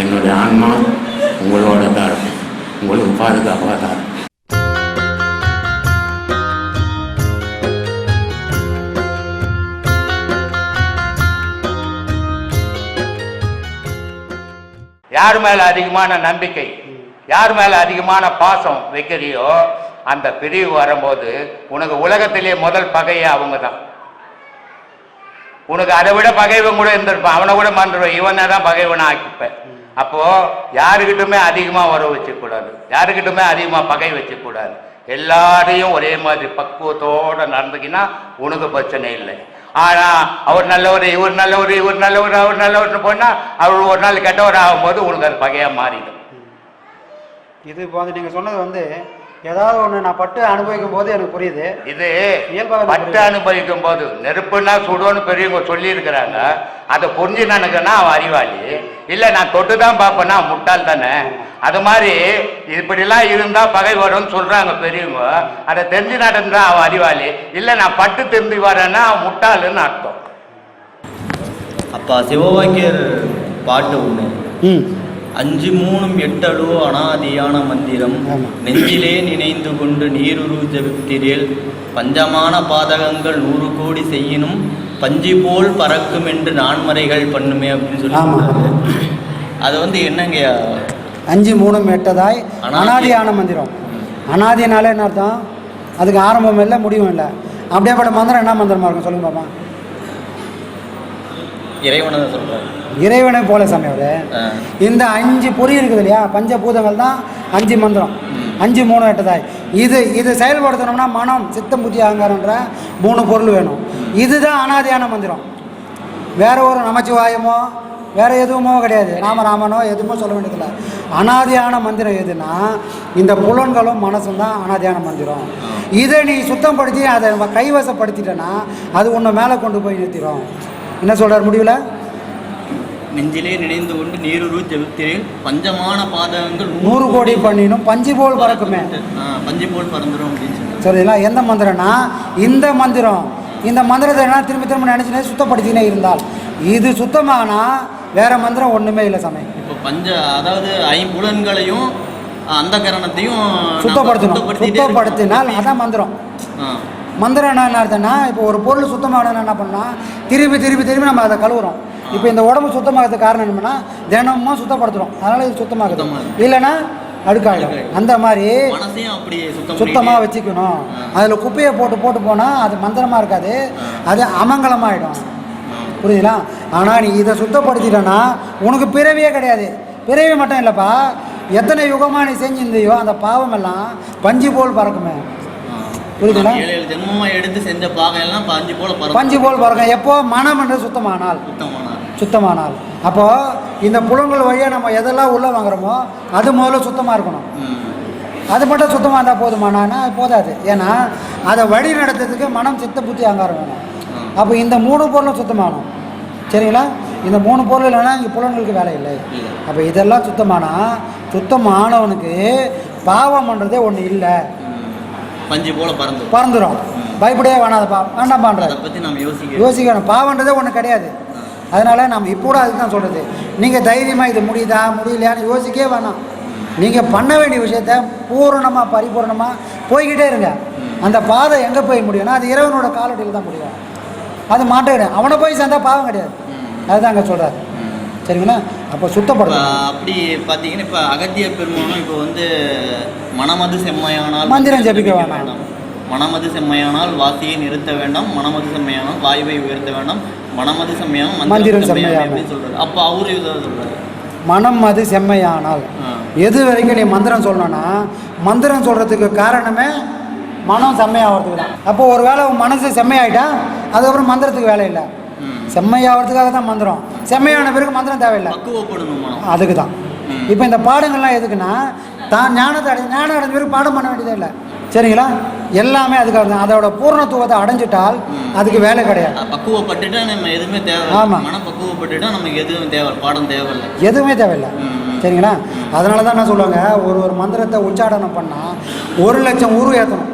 என்னுடைய ஆன்மா உங்களோட தான் இருக்கும் உங்களுக்கு பாதுகாப்பாக தான் இருக்கும் யார் மேல அதிகமான நம்பிக்கை? யார் மேல அதிகமான பாசம் வைக்கிறியோ அந்த பிரிவு வரும்போது உனக்கு உலகத்திலேயே முதல் பகையே அவங்க தான். உனக்கு அதை விட பகைவன் கூட இருந்திருப்பான். அவனை கூட மறந்துடுவேன். இவனை தான் பகைவனை ஆக்கிப்பேன் அப்போ யாருக்கிட்டுமே அதிகமா உறவு வச்சுக்கூடாது யாருக்கிட்டுமே அதிகமா பகை வச்சுக்கூடாது எல்லாரையும் ஒரே மாதிரி பக்குவத்தோட நடந்துக்கினா உனக்கு பிரச்சனை இல்லை. ஆனா அவர் நல்லவர் இவர் நல்லவர் இவர் நல்லவர் அவர் நல்லவர்னு போனா அவர் ஒரு நாள் கெட்டவர் ஆகும்போது உனக்கு அது பகையா மாறிடும். இது இப்போ வந்து நீங்கள் சொன்னது வந்து ஏதாவது ஒன்று நான் பட்டு அனுபவிக்கும் போது எனக்கு புரியுது. இது பட்டு. அனுபவிக்கும் போது நெருப்புன்னா சுடுன்னு பெரியவங்க சொல்லி இருக்கிறாங்க அதை புரிஞ்சு நினைக்கனா அவன் அறிவாளி. இல்லை நான் தொட்டு தான் பார்ப்பேன்னா முட்டாள் தானே? அது மாதிரி இப்படிலாம் இருந்தா பகை வரும்னு சொல்றாங்க பெரியவங்க. அதை தெரிஞ்சு நடந்தா அவன் அறிவாளி. இல்லை நான் பட்டு திரும்பி வரேன்னா அவன் முட்டாளுன்னு அர்த்தம். அப்பா சிவவாக்கியர் பாட்டு ஒன்று ம். அஞ்சு மூணும் எட்டளோ அனாதியான மந்திரம். நெஞ்சிலே நினைந்து கொண்டு நீருரு ஜபித்திரேல் பஞ்சமான பாதகங்கள் நூறு கோடி செய்யினும் பஞ்சு போல் பறக்கும் என்று நான்மறைகள் பண்ணுமே அப்படின்னு சொல்லி. அது வந்து என்னங்கய்யா அஞ்சு மூணும் எட்டதாய் அனாதி. அனாதியான மந்திரம். அனாதினாலே என்ன அர்த்தம்? அதுக்கு ஆரம்பம் இல்லை முடிவும் இல்லை. அப்படியேப்பட்ட மந்திரம் என்ன மந்திரமா இருக்கும்? சொல்லுங்க பாப்பா. இறைவனை தான் சொல்றாரு. இறைவனை போல சமயம் ஆ. இந்த அஞ்சு பொறி இருக்குது இல்லையா? பஞ்சபூதங்கள் தான் அஞ்சு மந்திரம். அஞ்சு மூணு எட்டதாய் இது இது செயல்படுத்தணும்னா மனம் சித்தம் புத்தி அகங்காரன்ற மூணு பொருள் வேணும். இதுதான் அனாதியான மந்திரம். வேற ஒரு நமச்சிவாயமோ வேற எதுவுமோ கிடையாது. ராமராமனோ எதுவுமோ சொல்ல வேண்டியதில்லை. அனாதியான மந்திரம் எதுனா இந்த புலன்களும் மனசும் தான் அனாதியான மந்திரம். இதை நீ சுத்தம் படுத்தி அதை நம்ம கைவசப்படுத்திட்டேன்னா அது உன்னை மேலே கொண்டு போய் நிறுத்திடும் என்ன சொல்றார் முடிவில்? நெஞ்சிலே நினைந்து கொண்டு நீருரு ஜபித்திரேல் பஞ்சமான பாதகங்கள் நூறு கோடி பண்ணினும் பஞ்சு போல் பறக்குமே. பஞ்சு போல் பறந்துடும் அப்படின்னு சொல்லி சரிங்களா எந்த மந்திரம்னா இந்த மந்திரம். இந்த மந்திரத்தை என்ன திரும்ப திரும்ப நினச்சினே சுத்தப்படுத்தினே இருந்தால். இது சுத்தமானா வேற மந்திரம் ஒன்றுமே இல்லை சமயம் இப்போ பஞ்ச அதாவது ஐம்புலன்களையும் அந்த கரணத்தையும் சுத்தப்படுத்தணும். சுத்தப்படுத்தினால் அதான் மந்திரம். மந்திரம் என்ன அர்த்தம்னா இப்போ ஒரு பொருள் சுத்தமாகணும்னு என்ன பண்ணால் திருப்பி திருப்பி திருப்பி நம்ம அதை கழுவுறோம். இப்போ இந்த உடம்பு சுத்தமாகிறதுக்கு காரணம் என்னன்னா தினமும் சுத்தப்படுத்துறோம். அதனால இது சுத்தமாகுது. இல்லைன்னா அழுக்காயிடும் அந்த மாதிரி சுத்தமாக வச்சுக்கணும். அதில் குப்பையை போட்டு போட்டு போனால் அது மந்திரமாக இருக்காது. அது அமங்கலமாயிடும். புரியுதுங்களா? ஆனால் நீ இதை சுத்தப்படுத்திட்டனா உனக்கு பிறவியே கிடையாது. பிறவி மட்டும் இல்லைப்பா எத்தனை யுகமாக நீ செஞ்சிருந்தியோ அந்த பாவம் எல்லாம் பஞ்சு போல் பறக்குமே. புரியுதுங்களா? ஏழு ஏழு ஜென்மமா எடுத்து செஞ்ச பாகம் எல்லாம் பஞ்சு போல பஞ்சு போல் பறக்கும். எப்போ? மனம் என்று சுத்தமானால். சுத்தமானார் சுத்தமானால். அப்போது இந்த புலங்கள் வழியாக நம்ம எதெல்லாம் உள்ளே வாங்குறோமோ அது முதல்ல சுத்தமாக இருக்கணும். அது மட்டும் சுத்தமாக இருந்தால் போதுமானா? போதாது. ஏன்னா அதை வழி நடத்துறதுக்கு மனம் சித்த புத்தி அங்காரம் வேணும். அப்போ இந்த மூணு பொருளும் சுத்தமாகணும். சரிங்களா? இந்த மூணு பொருள் இல்லைன்னா இங்கே புலன்களுக்கு வேலை இல்லை. அப்போ இதெல்லாம் சுத்தமானா சுத்தமானவனுக்கு பாவம் பண்ணுறதே ஒன்று இல்லை. பஞ்சு போல பறந்து பறந்துடும் பயப்படவே வேணாதப்பா வேண்டாம்பான்றது அதை பத்தி நாம யோசிக்க யோசிக்கணும். பாவன்றதே ஒன்று கிடையாது. அதனால நம்ம இப்போ கூட அதுக்கு தான் சொல்கிறது நீங்கள் தைரியமாக இது முடியுதா முடியலையான்னு யோசிக்கவே வேணாம். நீங்கள் பண்ண வேண்டிய விஷயத்த பூரணமாக பரிபூரணமாக போய்கிட்டே இருங்க. அந்த பாதை எங்கே போய் முடியும்னா அது இறைவனோட காலடியில் தான் முடியும். அது மாட்ட கிடையாது அவனை போய் சேர்ந்தா பாவம் கிடையாது. அதுதான் அங்கே சொல்கிறார் சரிங்களா? அப்போ இப்ப சுத்தப்படணும் அப்படி பாத்தீங்கன்னா இப்ப அகத்திய பெருமானும் இப்போ வந்து மனமது செம்மையானால் மந்திரம் ஜெபிக்க வேண்டாம். மனமது செம்மையானால் வாசியை நிறுத்த வேண்டாம். மனமது செம்மையானால் வாயுவை உயர்த்த வேண்டாம். மனமது செம்மையானால் மந்திரம். அப்படின்னு சொல்றாரு. அப்போ அவரு இதை சொல்றாரு? மனம் அது செம்மையானால். எது வரைக்கும் நீ மந்திரம் சொல்லணும்னா மந்திரம் சொல்கிறதுக்கு காரணமே மனம் செம்மையாகிறதுக்கு தான். அப்போ ஒரு வேளை மனசு செம்மையாயிட்டா அதுக்கப்புறம் மந்திரத்துக்கு வேலை இல்லை. செம்மையாகிறதுக்காக தான் மந்திரம். செம்மையான பிறகு மந்திரம் தேவையில்லை. அதுக்கு தான் இப்போ இந்த பாடங்கள்லாம் எதுக்குன்னா தான் ஞானத்தை அடை ஞானம் அடைஞ்ச பிறகு பாடம் பண்ண வேண்டியதே இல்லை. சரிங்களா? எல்லாமே அதுக்காக தான் அதோட பூர்ணத்துவத்தை அடைஞ்சிட்டால் அதுக்கு வேலை கிடையாது. பக்குவப்பட்டுட்டா நம்ம எதுவுமே தேவை ஆமா. மன பக்குவப்பட்டுட்டா நமக்கு எதுவும் தேவை பாடம் தேவையில்லை. எதுவுமே தேவையில்லை. சரிங்களா? அதனால தான் என்ன சொல்லுவாங்க? ஒரு ஒரு மந்திரத்தை உச்சாடனம் பண்ணால் ஒரு லட்சம் உருவ ஏற்றணும்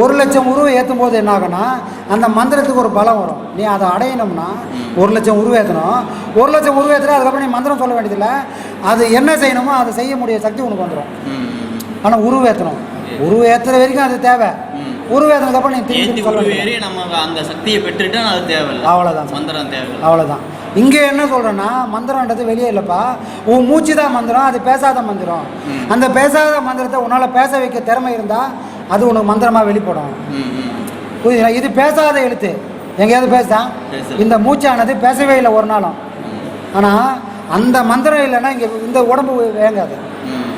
ஒரு லட்சம் உருவ ஏற்றும் போது என்ன ஆகும்னா அந்த மந்திரத்துக்கு ஒரு பலம் வரும். நீ அதை அடையணும்னா ஒரு லட்சம் உருவ ஏற்றணும் ஒரு லட்சம் உருவ ஏற்றுற அதுக்கப்புறம் நீ மந்திரம் சொல்ல வேண்டியதில்லை. அது என்ன செய்யணுமோ அதை செய்ய முடிய சக்தி உனக்கு வந்துடும் ஆனால் உருவ ஏற்றணும் உருவ ஏற்றுற வரைக்கும் அது தேவை. ம். உருவ ஏற்றினதுக்கப்புறம் நீ திருப்பி சொல்ல நம்ம அந்த சக்தியை பெற்றுட்டா அது தேவையில்லை. அவ்வளோதான். மந்திரம் தேவையில்லை. அவ்வளோதான் இங்கே என்ன சொல்கிறேன்னா மந்திரம்ன்றது வெளியே இல்லைப்பா. உன் மூச்சு தான் மந்திரம் அது பேசாத மந்திரம். அந்த பேசாத மந்திரத்தை உன்னால் பேச வைக்க திறமை இருந்தால் அது உனக்கு மந்திரமாக வெளிப்படும். புரியுதுங்களா? இது பேசாத எழுத்து. எங்கேயாவது பேசல. இந்த மூச்சானது பேசவே இல்லை ஒரு நாளும். ஆனால் அந்த மந்திரம் இல்லைன்னா இங்கே இந்த உடம்பு இயங்காது. ம்.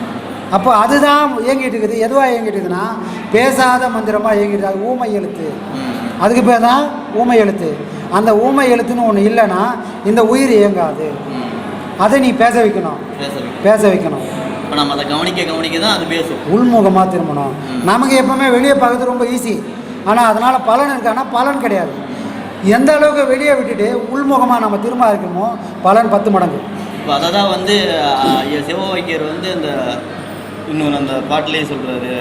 அப்போ அதுதான் இயங்கிட்டு இருக்குது. எதுவாக இயங்கிட்டு இருக்குதுன்னா பேசாத மந்திரமாக இயங்கிட்டு அது ஊமை எழுத்து. அதுக்கு பேர் தான் ஊமை எழுத்து. அந்த ஊமை எழுத்துன்னு ஒன்று இல்லைன்னா இந்த உயிர் இயங்காது. அதை நீ பேச வைக்கணும். பேச பேச வைக்கணும். இப்போ நம்ம அதை கவனிக்க கவனிக்க தான் அது பேசும். உள்முகமாக திரும்பணும். நமக்கு எப்பவுமே வெளியே பார்க்கறது ரொம்ப ஈஸி ஆனால் அதனால் பலன் இருக்கான்னா பலன் கிடையாது. எந்த அளவுக்கு வெளியே விட்டுட்டு உள்முகமாக நம்ம திரும்ப இருக்கணுமோ பலன் பத்து மடங்கு. இப்போ அதை தான் வந்து ஆ, ஐயா சிவவைக்கியர் வந்து அந்த இன்னொன்று அந்த பாட்டிலேயே சொல்கிறாரு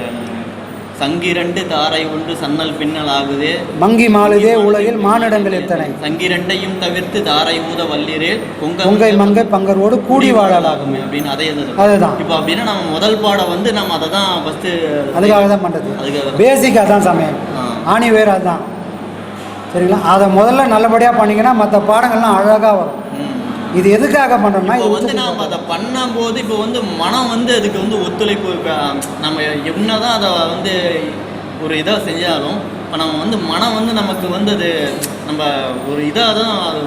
சங்கிரண்டு தாரை ஒன்று சன்னல் பின்னல் ஆகுது. மங்கி மாளுதே உலகில் மானிடங்கள் எத்தனை? சங்கிரண்டையும் தவிர்த்து தாரை ஊத வல்லிரேல் பொங்கை மங்கை பங்கரோடு கூடி வாழலாகுமே. அப்படின்னு அதே அதுதான். இப்போ அப்படின்னா நம்ம முதல் பாடம் வந்து நம்ம அதை தான் ஃபஸ்ட்டு அதுக்காக தான் பண்ணுறது அதுக்காக தான். பேசிக் அதான் சமயம். ஆணி வேறு அதுதான் சரிங்களா? அதை முதல்ல நல்லபடியாக பண்ணீங்கன்னா மற்ற பாடங்கள்லாம் அழகாக வரும். இது எதுக்காக பண்ணுறோம்னா இப்போ வந்து நாம் அதை பண்ணும்போது இப்போ வந்து மனம் வந்து அதுக்கு வந்து ஒத்துழைப்பு நம்ம என்னதான் அதை வந்து ஒரு இதாக செஞ்சாலும் இப்போ நம்ம வந்து மனம் வந்து நமக்கு வந்து அது நம்ம ஒரு இதாக தான் அது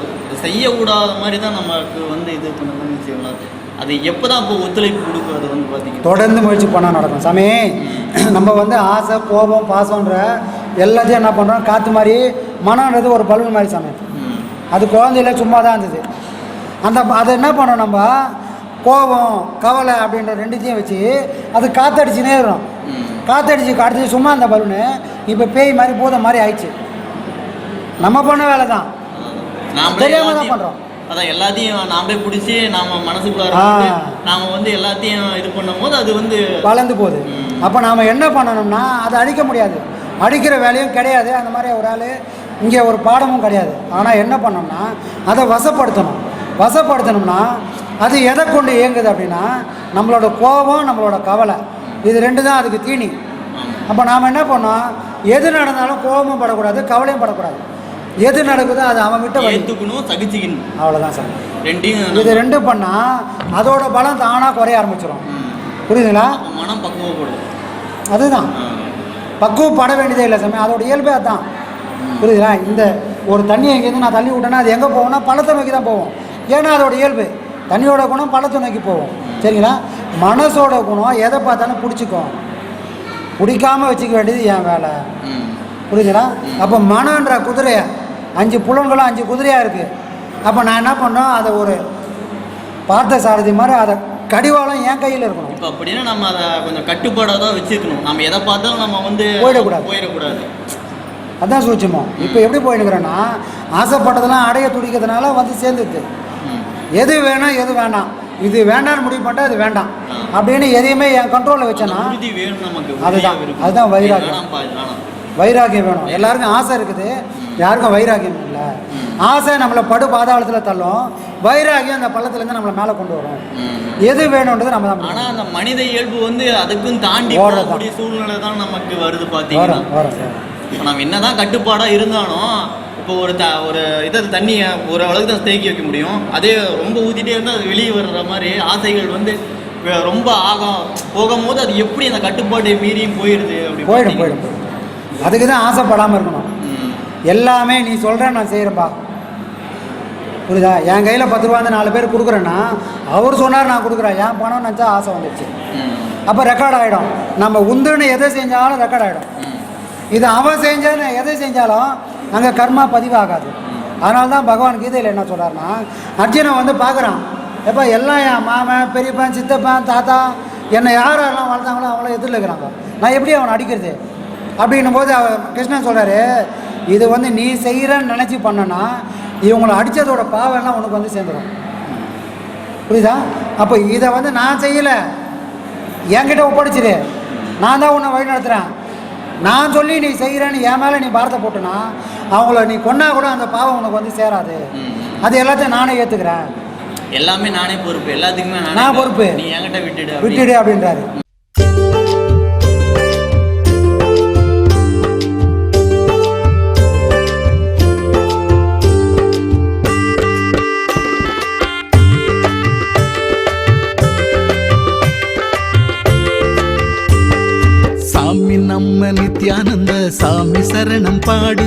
செய்யக்கூடாத மாதிரி தான் நமக்கு வந்து இது பண்ணணும்னு செய்யலாம் அது எப்போ தான் இப்போ ஒத்துழைப்பு கொடுக்கும் அது வந்து பார்த்தீங்கன்னா தொடர்ந்து முயற்சி பண்ணால் நடக்கும். சாமி நம்ம வந்து ஆசை கோபம் பாசம்ன்ற எல்லாத்தையும் என்ன பண்ணுறோம் காற்று மாதிரி மனம்ன்றது ஒரு பலூன் மாதிரி சாமி. அது குழந்தையில சும்மா தான் இருந்தது. அந்த அதை என்ன பண்ணோம் நம்ம? கோபம் கவலை அப்படின்ற ரெண்டுத்தையும் வச்சு அது காற்றடிச்சுனே இருக்கும். காற்றடிச்சு காற்று சும்மா அந்த பலூனு இப்போ பேய் மாதிரி பூதம் மாதிரி ஆயிடுச்சு. நம்ம பண்ண வேலை தான். தெரியாம தான் எல்லாத்தையும் பண்றோம். அதான் எல்லாத்தையும் நாமளே பிடிச்சி நாம. வந்து நாம வந்து எல்லாத்தையும் இது பண்ணும்போது அது வந்து வளர்ந்து போகுது. அப்போ நாம் என்ன பண்ணணும்னா அதை அழிக்க முடியாது. அடிக்கிற வேலையும் கிடையாது. அந்த மாதிரி ஒரு ஆள் இங்கே ஒரு பாடமும் கிடையாது. ஆனால் என்ன பண்ணோம்னா அதை வசப்படுத்தணும். வசப்படுத்தணும்னா அது எதை கொண்டு இயங்குது அப்படின்னா நம்மளோட கோபம் நம்மளோட கவலை. இது ரெண்டு தான் அதுக்கு தீனி. அப்போ நாம் என்ன பண்ணோம்? எது நடந்தாலும் கோபமும் படக்கூடாது கவலையும் படக்கூடாது. எது நடக்குதோ அது அவன் விட்ட ஏற்றுக்கணும் சகிச்சுக்கணும். அவ்வளோதான் சார். ரெண்டையும் இது ரெண்டும் பண்ணால் அதோட பலம் தானாக குறைய ஆரம்பிச்சிடும். புரியுதுங்களா? மனம் பக்குவப்படும் அதுதான். ஆ. பக்குவம் பட வேண்டியதே இல்லை சாமி. அதோட இயல்பே அதான் புரியுதுங்களா? இந்த ஒரு தண்ணி எங்கேருந்து நான் தள்ளி விட்டேன்னா அது எங்கே போகும்னா பழத்தை நோக்கி தான் போகும் ஏன்னா அதோட இயல்பு. தண்ணியோட குணம் பழத்தை நோக்கி போகும். சரிங்களா? மனசோட குணம் எதை பார்த்தாலும் பிடிச்சிக்கும். பிடிக்காம வச்சுக்க வேண்டியது என் வேலை. புரியுதுங்களா அப்போ மனன்ற குதிரையை அஞ்சு புலன்களும் அஞ்சு குதிரையாக இருக்குது அப்போ நான் என்ன பண்ணோம்? அதை ஒரு பார்த்த சாரதி மாதிரி அதை கடிவாளம் என் கையில் இருக்கணும். இப்போ அப்படின்னா நம்ம அதை கொஞ்சம் கட்டுப்பாடாக தான் வச்சுக்கணும் நம்ம எதை பார்த்தாலும் நம்ம வந்து போயிடக்கூடாது. போயிடக்கூடாது. அதான் சூட்சமம். இப்போ எப்படி போயிடுக்கிறேன்னா ஆசைப்பட்டதெல்லாம் அடைய துடிக்கிறதுனால வந்து சேர்ந்துருது ம். எது வேணும் எது வேண்டாம் இது வேண்டாம்னு முடிவு பண்ணிட்டா அது வேண்டாம். அப்படின்னு எதையுமே என் கண்ட்ரோலில் வச்சேன்னா வேணும் அதுதான். அதுதான் வைராகியம். வேணாம். வைராகியம் வேணும். எல்லாருக்கும் ஆசை இருக்குது. யாருக்கும் வைராகியம் இல்லை. ஆசை நம்மளை படு பாதாளத்தில் தள்ளும். வைராகியம் அந்த பள்ளத்துலேருந்து நம்மளை மேலே கொண்டு வரும். எது வேணுன்றது நம்ம தான் ஆனா அந்த மனித இயல்பு வந்து அதுக்கும் தாண்டி சூழ்நிலை தான் நமக்கு வருது இப்போ நம்ம என்னதான் கட்டுப்பாடா இருந்தாலும் இப்போ ஒரு த ஒரு இதை தண்ணியை ஒரு அளவுக்கு தான் தேக்கி வைக்க முடியும். அதே ரொம்ப ஊற்றிட்டே இருந்தால் அது வெளியே வர்ற மாதிரி ஆசைகள் வந்து ரொம்ப ஆகும். போகும்போது அது எப்படி அந்த கட்டுப்பாட்டை மீறியும் போயிடுது அப்படி போயிடும். போயிடும் அதுக்கு தான் ஆசைப்படாமல் இருக்கணும். எல்லாமே நீ சொல்கிற நான் செய்கிறேன்பா புரியுதா? என் கையில் பத்து ரூபா வந்து நாலு பேர் கொடுக்குறேன்னா அவர் சொன்னார் நான் கொடுக்குறேன். என் பணம் நினச்சா ஆசை வந்துடுச்சு ம். அப்போ ரெக்கார்ட் ஆகிடும் நம்ம உந்துன்னு எதை செஞ்சாலும் ரெக்கார்ட் ஆகிடும். இது அவன் செஞ்சான்னு எதை செஞ்சாலும் அங்கே கர்மா பதிவாகாது. அதனால தான் பகவான் கீதையில் என்ன சொல்கிறாருன்னா அர்ஜுனன் வந்து பார்க்குறான். எப்போ எல்லாம் என் மாமன் பெரியப்பன் சித்தப்பன் தாத்தா என்னை யார் யாரெல்லாம் வளர்த்தாங்களோ அவங்கள எதிரில் இருக்கிறாங்க நான் எப்படி அவனை அடிக்கிறது? அப்படின்னும் போது அவர் கிருஷ்ணன் சொல்கிறாரு இது வந்து நீ செய்கிறன்னு நினச்சி பண்ணனா இவங்களை அடித்ததோட பாவெல்லாம் உனக்கு வந்து சேர்ந்துடும் புரியுதா? அப்போ இதை வந்து நான் செய்யலை. என்கிட்ட ஒப்படைச்சிரு. நான் தான் உன்னை வழி நடத்துகிறேன் நான் சொல்லி நீ செய்கிறேன்னு என் மேலே நீ பாரத்தை போட்டுனா அவங்கள நீ கொன்னா கூட அந்த பாவம் உனக்கு வந்து சேராது. அது எல்லாத்தையும் நானே ஏற்றுக்கிறேன் எல்லாமே நானே பொறுப்பு எல்லாத்துக்குமே நானே நான் பொறுப்பு. நீ என்கிட்ட விட்டுடு. விட்டுடு அப்படின்றாரு சாமி நம்ம நித்யானந்த சாமி சரணம் பாடு